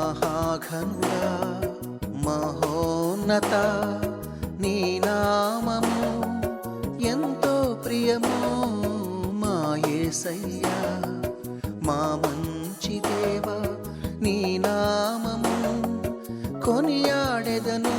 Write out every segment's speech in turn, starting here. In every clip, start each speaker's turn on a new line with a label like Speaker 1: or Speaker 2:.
Speaker 1: మహాఘనుడా మహోన్నత కొనియాడెదను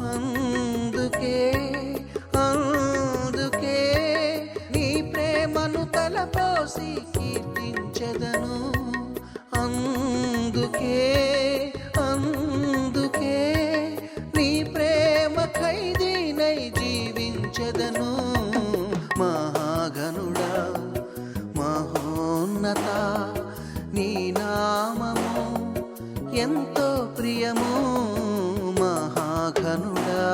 Speaker 1: అందుకే అందుకే నీ ప్రేమను తలపోసి కీర్తించెదను. అందుకే అందుకే నీ ప్రేమ ఖైదీనై జీవించదను. మహాగనుడా మహోన్నత నీ నామము ఎంతో ప్రియము. ఘనుడా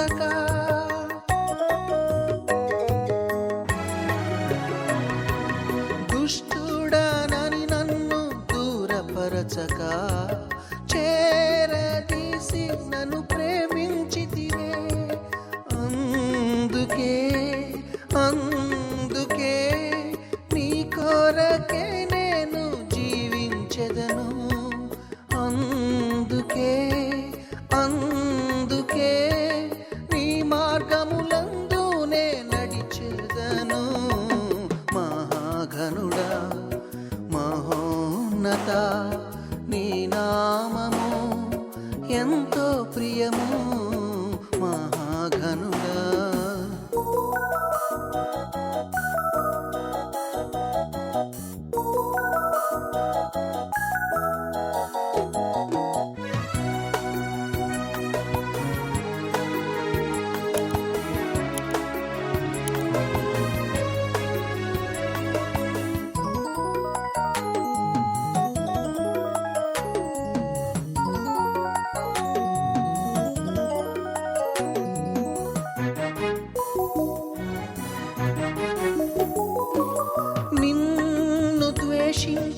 Speaker 1: నిందించక దుష్టుడనని నన్ను దూరపరచక చేరదీసి నన్ను ప్రేమించితివే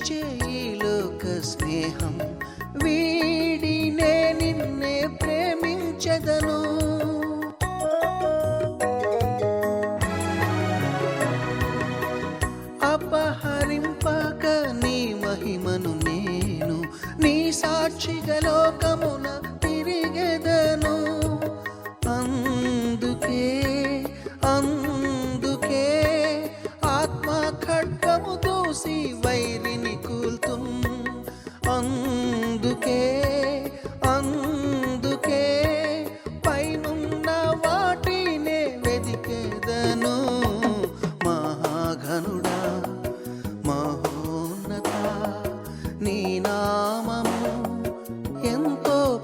Speaker 1: ద్వేషించే ఈ లోక స్నేహం. వీడినే నిన్నే ప్రేమించదను. అపహరింపక నీ మహిమను నేను నీ సాక్షిగా లోకమున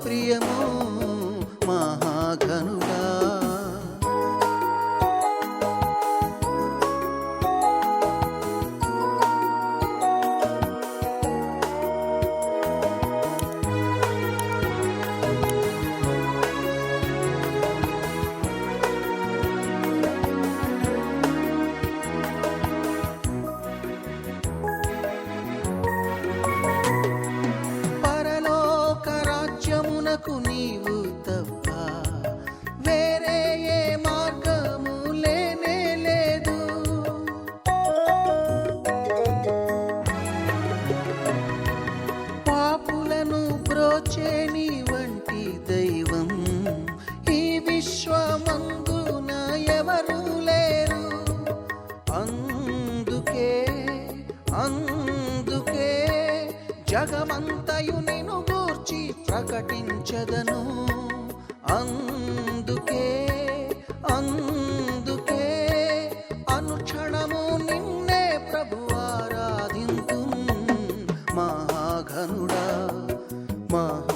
Speaker 1: ప్రియము జగమంతయు నిను గూర్చి ప్రకటించదను. అందుకే అందుకే అనుక్షణము నిన్నే ప్రభు ఆరాధింతు. మహాఘనుడా మహా